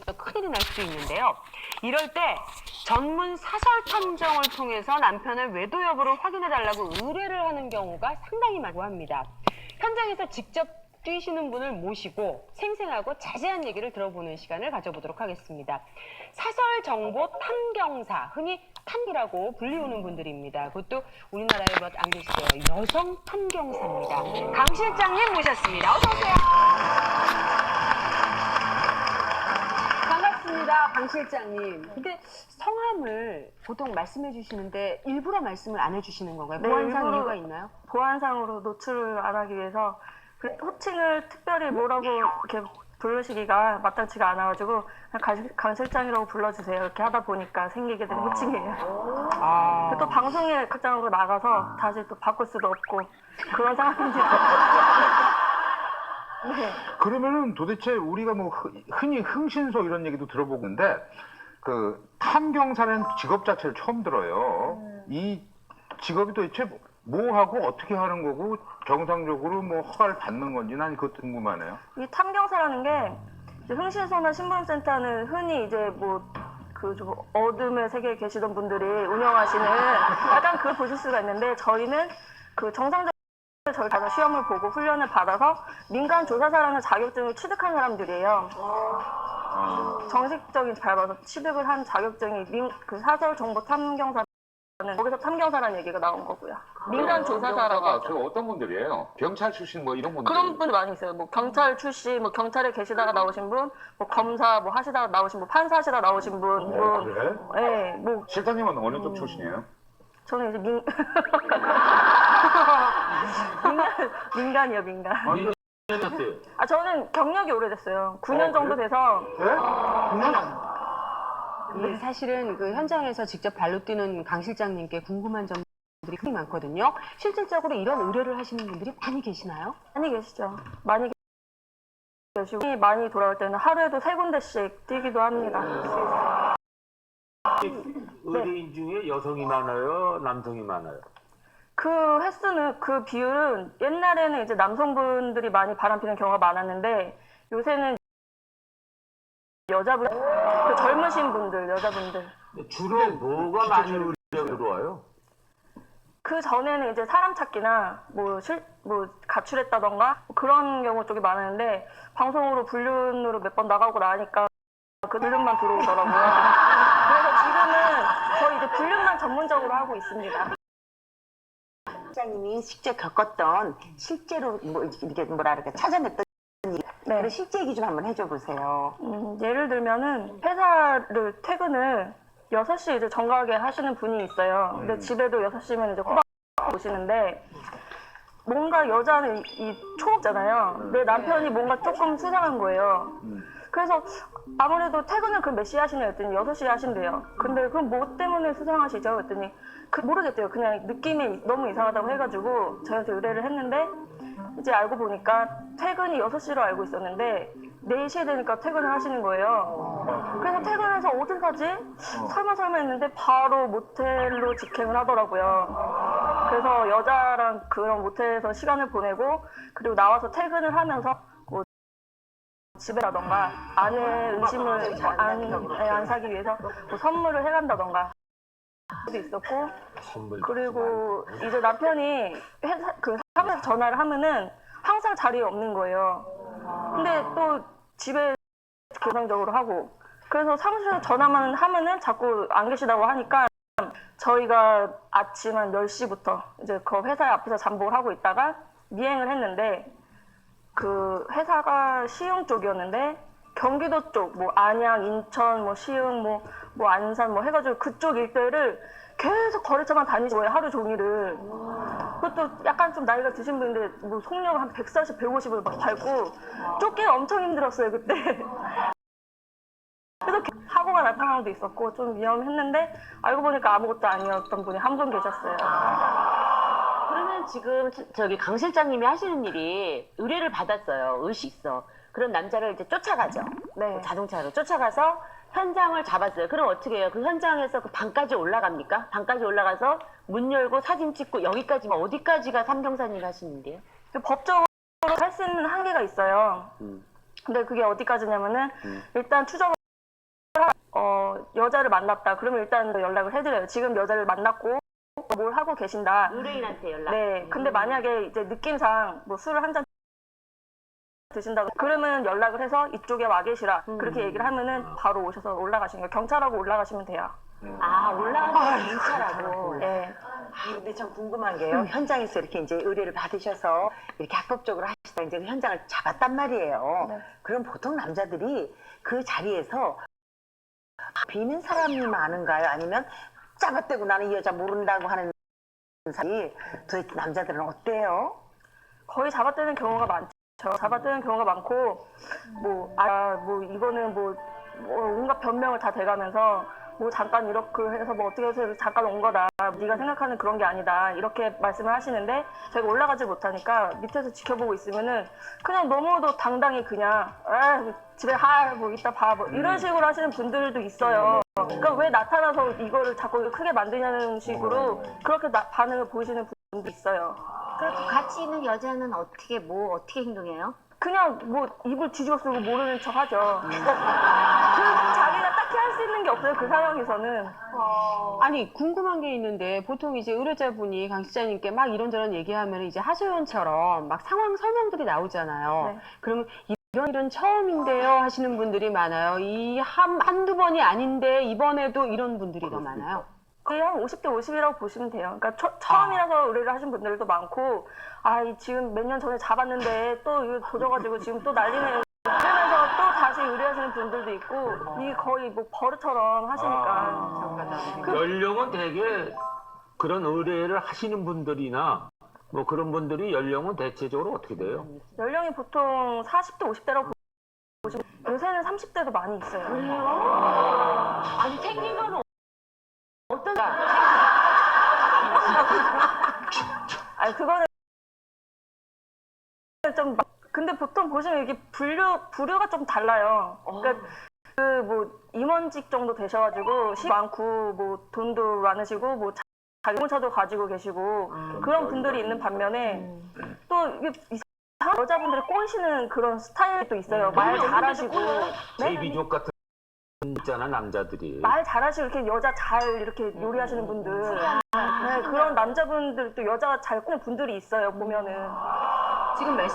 또 큰일이 날 수 있는데요. 이럴 때 전문 사설 탐정을 통해서 남편의 외도 여부를 확인해 달라고 의뢰를 하는 경우가 상당히 많고 합니다. 현장에서 직접 뛰시는 분을 모시고 생생하고 자세한 얘기를 들어보는 시간을 가져보도록 하겠습니다. 사설 정보 탐경사, 흔히 탐기라고 불리우는 분들입니다. 그것도 우리나라에 몇 안 계시죠. 여성 탐경사입니다. 강 실장님 모셨습니다. 어서 오세요. 반갑습니다, 강 실장님. 근데 성함을 보통 말씀해 주시는데 일부러 말씀을 안 해주시는 건가요? 네, 보안상 일부러- 이유가 있나요? 보안상으로 노출을 안 하기 위해서 그 호칭을 특별히 뭐라고 이렇게 부르시기가 마땅치가 않아가지고 그냥 강, 강 실장이라고 불러주세요. 이렇게 하다 보니까 생기게 된 호칭이에요. 아. 또 방송에 극장으로 나가서 다시 또 바꿀 수도 없고 그런 상황입니다. 네. 그러면은 도대체 우리가 뭐 흔- 흔히 흥신소 이런 얘기도 들어보는데 그 탐경사라는 직업 자체를 처음 들어요. 이 직업이 도대체 뭐 하고 어떻게 하는 거고 정상적으로 뭐 허가를 받는 건지 난 그것도 궁금하네요. 이 탐경사라는 게 이제 흥신소나 신분센터는 흔히 이제 뭐 그 좀 어둠의 세계에 계시던 분들이 운영하시는 약간 그 보실 수가 있는데 저희는 그 정상적으로 저희 가서 시험을 보고 훈련을 받아서 민간 조사사라는 자격증을 취득한 사람들이에요. 정식적인 밟아서 취득을 한 자격증이 민, 그 사설 정보 탐경사는 거기서 탐경사라는 얘기가 나온 거고요. 민간 조사사라고 하죠. 그 어떤 분들이에요? 경찰 출신 뭐 이런 분들. 그런 분들 많이 있어요. 뭐 경찰 출신, 뭐 경찰에 계시다가 나오신 분, 뭐 검사 뭐 하시다가 나오신 분, 판사 하시다가 나오신 분, 뭐, 그래? 네, 뭐 실장님은 어느 쪽 출신이에요? 저는 이제 민 민간 민간이요 민간. 아 저는 경력이 오래됐어요. 9년 정도 돼서 네, 사실은 그 현장에서 직접 발로 뛰는 강 실장님께 궁금한 점들이 굉장히 많거든요. 실질적으로 이런 의뢰를 하시는 분들이 많이 계시나요? 많이 계시죠. 많이 계시고 많이 돌아올 때는 하루에도 세 군데씩 뛰기도 합니다. 의뢰인 중에 여성이 많아요, 남성이 많아요. 그 횟수는 그 비율은 옛날에는 이제 남성분들이 많이 바람피는 경우가 많았는데 요새는 여자분 그 젊으신 분들 여자분들 주로 뭐가 많이 들어와요? 그 전에는 이제 사람 찾기나 뭐 실 뭐 가출했다던가 뭐 그런 경우 쪽이 많았는데 방송으로 불륜으로 몇 번 나가고 나니까 그 불륜만 들어오더라고요. 그래서 지금은 거의 이제 불륜만 전문적으로 하고 있습니다. 실장님이 직접 겪었던 실제로 뭐 이렇게 뭐라 그럴까 찾아냈던 네. 그런 실제 얘기 좀 한번 해줘 보세요. 음, 예를 들면은 회사를 퇴근을 6시 이제 정각에 하시는 분이 있어요. 근데 집에도 6시면 이제 꼬박 오시는데 뭔가 여자는 이, 이 초록잖아요. 내 남편이 뭔가 조금 수상한 거예요. 그래서 아무래도 퇴근을 그몇 시에 하시냐 했더니 6시에 하신대요. 근데 그럼 뭐 때문에 수상하시죠? 했더니 그 모르겠대요. 그냥 느낌이 너무 이상하다고 해가지고 저한테 의뢰를 했는데 이제 알고 보니까 퇴근이 6시로 알고 있었는데 4시에 되니까 퇴근을 하시는 거예요. 그래서 퇴근해서 어딜 가지? 설마 설마 했는데 바로 모텔로 직행을 하더라고요. 그래서 여자랑 그런 모텔에서 시간을 보내고 그리고 나와서 퇴근을 하면서 뭐 집에라던가 아내 음식을 안, 네, 안 사기 위해서 뭐 선물을 해간다던가 도 있었고 선물. 그리고 이제 남편이 회사 그 사무실 전화를 하면은 항상 자리에 없는 거예요. 근데 또 집에 교정적으로 하고 그래서 사무실에 전화만 하면은 자꾸 안 계시다고 하니까 저희가 아침 한 10시부터 이제 그 회사 앞에서 잠복을 하고 있다가 미행을 했는데 그 회사가 시흥 쪽이었는데 경기도 쪽, 뭐 안양, 인천, 뭐 시흥, 뭐, 뭐 안산, 뭐 해가지고 그쪽 일대를 계속 거래처만 다니시고 거예요, 하루 종일을. 그것도 약간 좀 나이가 드신 분인데 뭐 속력 한 140, 150을 막 밟고 쫓기가 엄청 힘들었어요 그때. 그래서 사고가 난 상황도 있었고 좀 위험했는데 알고 보니까 아무것도 아니었던 분이 한 분 계셨어요. 지금 저기 강 실장님이 하시는 일이 의뢰를 받았어요. 의식 있어. 그런 남자를 이제 쫓아가죠. 네. 자동차로 쫓아가서 현장을 잡았어요. 그럼 어떻게 해요? 그 현장에서 그 방까지 올라갑니까? 방까지 올라가서 문 열고 사진 찍고 여기까지 어디까지가 삼경사님 하시는 일이에요? 그 법적으로 할 수 있는 한계가 있어요. 근데 그게 어디까지냐면은 일단 추적 여자를 만났다. 그러면 일단 연락을 해드려요. 지금 여자를 만났고 뭘 하고 계신다. 의뢰인한테 연락. 네. 근데 만약에 이제 느낌상 뭐 술을 한 잔 드신다고 그러면 연락을 해서 이쪽에 와 계시라 그렇게 얘기를 하면은 바로 오셔서 올라가시는 거예요. 경찰하고 올라가시면 돼요. 아 올라가서 경찰하고. 네. 아, 근데 참 궁금한 게요. 현장에서 이렇게 이제 의뢰를 받으셔서 이렇게 합법적으로 하시다 이제 그 현장을 잡았단 말이에요. 네. 그럼 보통 남자들이 그 자리에서 비는 사람이 많은가요? 아니면 짜봤대고 나는 이 여자 모른다고 하는 사람이 도대체 남자들은 어때요? 거의 잡아떼는 경우가 많죠. 잡아떼는 경우가 많고 뭐 아 뭐 이거는 뭐, 뭐 온갖 변명을 다 대가면서 뭐 잠깐 이렇게 해서 뭐 어떻게 해서 잠깐 온 거다. 네가 생각하는 그런 게 아니다. 이렇게 말씀을 하시는데 제가 올라가지 못하니까 밑에서 지켜보고 있으면은 그냥 너무도 당당히 그냥 아 집에 가뭐 이따 봐 뭐 이런 식으로 하시는 분들도 있어요. 그러니까 왜 나타나서 이거를 자꾸 크게 만드냐는 식으로 그렇게 나- 반응을 보이시는 분도 있어요. 그럼 같이 있는 여자는 어떻게 뭐 어떻게 행동해요? 그냥 뭐 입을 뒤집어 쓰고 모르는 척 하죠. 있는 게 없어요. 그 상황에서는. 아니 궁금한 게 있는데 보통 이제 의뢰자분이 강 시장님께 막 이런저런 얘기하면 이제 하소연처럼 막 상황 설명들이 나오잖아요. 네. 그러면 이런 일은 처음인데요 하시는 분들이 많아요. 이 한 한두 번이 아닌데 이번에도 이런 분들이 더 많아요. 거의 한 50대 50이라고 보시면 돼요. 그러니까 처, 처음이라서 의뢰를 하신 분들도 많고, 아, 이 지금 몇 년 전에 잡았는데 또 이거 도져가지고 지금 또 난리네요. 그러면서 또 다시 의뢰하시는 분들도 있고, 이게 거의 뭐 버릇처럼 하시니까. 연령은 대개 그런 의뢰를 하시는 분들이나 뭐 그런 분들이 연령은 대체적으로 어떻게 돼요? 연령이 보통 40대 50대라고 보시면, 요새는 30대도 많이 있어요. 아니 생긴 거는 어떤 아니 그거는 좀 막- 근데 보통 보시면 이게 분류 부류가 좀 달라요. 그러니까 그 뭐 임원직 정도 되셔가지고 시 많고 뭐 돈도 많으시고 뭐 자- 자동차도 가지고 계시고 그런 분들이 있는 반면에 또 이게 이상한 여자분들이 꼬이시는 그런 스타일도 있어요. 말 잘하시고. 네? 제비족 같은 있잖아 남자들이. 말 잘하시고 이렇게 여자 잘 이렇게 요리하시는 분들. 네, 그런 남자분들 또 여자 잘 꾸는 분들이 있어요 보면은. 지금 말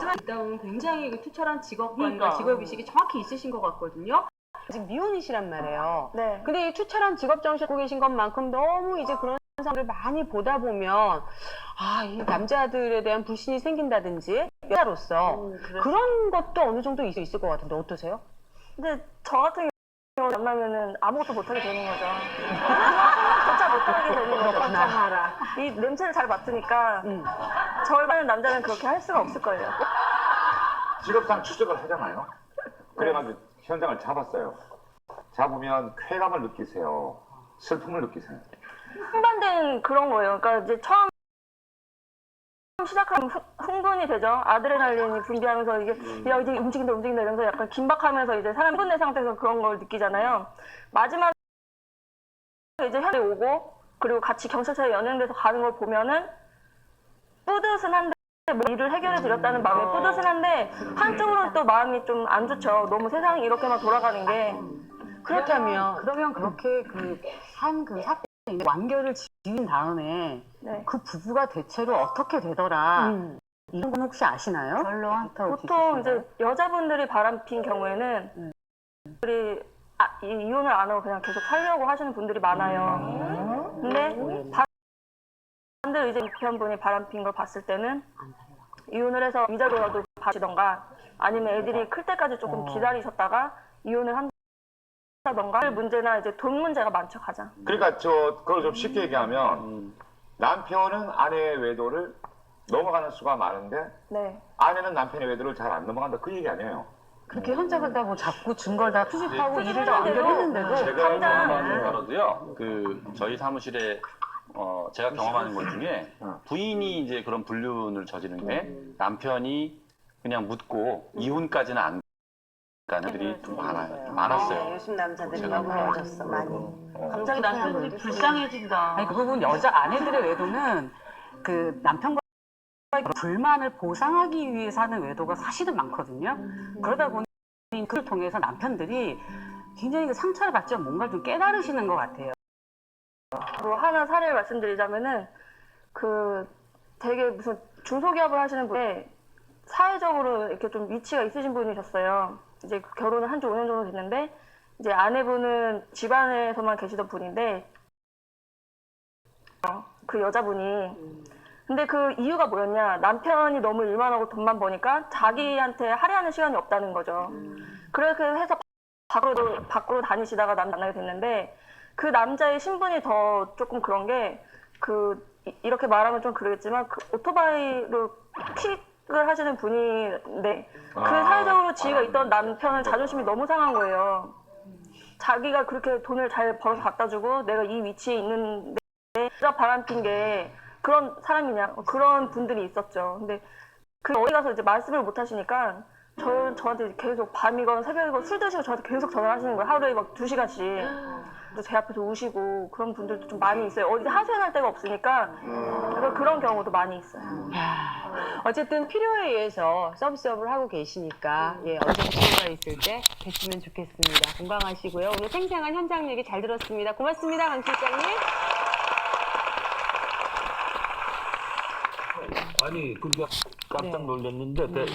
보면 굉장히 그 투철한 직업관과 그러니까. 직업 의식이 정확히 있으신 것 같거든요. 지금 미혼이시란 말이에요. 네. 근데 이 투철한 직업 정신 갖고 계신 것만큼 너무 이제 그런 사람들 많이 보다 보면 아, 이 남자들에 대한 불신이 생긴다든지 여자로서 그런 것도 어느 정도 있- 있을 것 같은데 어떠세요? 근데 저 같은 경우 만나면은 아무것도 못하게 되는 거죠. 조차 못하게 되는 거죠. 이 냄새를 잘 맡으니까 음. 저를 받는 남자는 그렇게 할 수가 없을 거예요. 직업상 추적을 하잖아요. 그래가지고 현장을 잡았어요. 잡으면 쾌감을 느끼세요. 슬픔을 느끼세요. 흥반된 그런 거예요. 그러니까 이제 처음 시작하면 흥- 흥분이 되죠. 아드레날린이 분비하면서 이게 야 이제 움직인다 움직인다 이러면서 약간 긴박하면서 이제 사람 흥분된 상태에서 그런 걸 느끼잖아요. 마지막에 이제 현장에 오고 그리고 같이 경찰서에 연행돼서 가는 걸 보면은 뿌듯은 한데 뭐 일을 해결해 드렸다는 마음이 뿌듯은 한데 한쪽으로는 또 마음이 좀 안 좋죠. 너무 세상이 이렇게만 돌아가는 게 그렇다면 그러면 그렇게 그한그 사건이 완결을 지은 다음에 네. 그 부부가 대체로 어떻게 되더라 음. 이런 건 혹시 아시나요? 결론 보통 이제 여자분들이 바람핀 경우에는 분들이 아, 이- 이혼을 안 하고 그냥 계속 살려고 하시는 분들이 많아요. 근데 반대로 이제 남편분이 바람핀 걸 봤을 때는 이혼을 해서 위자료라도 받으시던가 아니면 애들이 클 때까지 조금 기다리셨다가 이혼을 한다던가 문제나 이제 돈 문제가 많죠 가장. 그러니까 저 그걸 좀 쉽게 얘기하면 남편은 아내의 외도를 넘어가는 수가 많은데 네. 아내는 남편의 외도를 잘 안 넘어간다 그 얘기 아니에요. 그렇게 현장을 다뭐 잡고 증거를 다 수집하고 일을 다 수집하는데도 완결했는데도 제가 당장- 경험하는 거로도요. 그 저희 사무실에 어 제가 경험하는 것 중에 부인이 이제 그런 불륜을 저지른 게 남편이 그냥 묻고 이혼까지는 안 가는 들이 좀 많아요. 많았어요. 요즘 남자들이 제가 너무 헤어졌어 많이. 갑자기 남편들이 불쌍해진다. 아니 그 부분 여자 아내들의 외도는 그 남편과 불만을 보상하기 위해서 하는 외도가 사실은 많거든요. 그러다 보니 그를 통해서 남편들이 굉장히 그 상처를 받죠. 뭔가 좀 깨달으시는 것 같아요. 뭐 하나 사례를 말씀드리자면은 그 되게 무슨 중소기업을 하시는 분에 사회적으로 이렇게 좀 위치가 있으신 분이셨어요. 이제 결혼을 한 지 5년 정도 됐는데 이제 아내분은 집안에서만 계시던 분인데 어, 그 여자분이 근데 그 이유가 뭐였냐 남편이 너무 일만 하고 돈만 버니까 자기한테 할애하는 시간이 없다는 거죠. 그렇게 해서 밖으로 밖으로 다니시다가 남 만나게 됐는데 그 남자의 신분이 더 조금 그런 게그 이렇게 말하면 좀 그러겠지만 그 오토바이로 킥을 하시는 분인데 그 아, 사회적으로 지위가 있던 남편은 자존심이 너무 상한 거예요. 자기가 그렇게 돈을 잘 벌어서 갖다 주고 내가 이 위치에 있는데 내가 바람핀 게 그런 사람이냐 그런 분들이 있었죠. 근데 그 어디 가서 이제 말씀을 못 하시니까 저 저한테 계속 밤이건 새벽이건 술 드시고 저한테 계속 전화를 하시는 거예요. 하루에 막 두 시간씩. 제 앞에서 우시고 그런 분들도 좀 많이 있어요. 어디 하소연할 데가 없으니까 그래서 그런 경우도 많이 있어요. 어쨌든 필요에 의해서 서비스업을 하고 계시니까 예, 언제 필요가 있을 때 뵀으면 좋겠습니다. 건강하시고요. 오늘 생생한 현장 얘기 잘 들었습니다. 고맙습니다, 강 실장님. 아니 그러니까 깜짝 놀랐는데 대-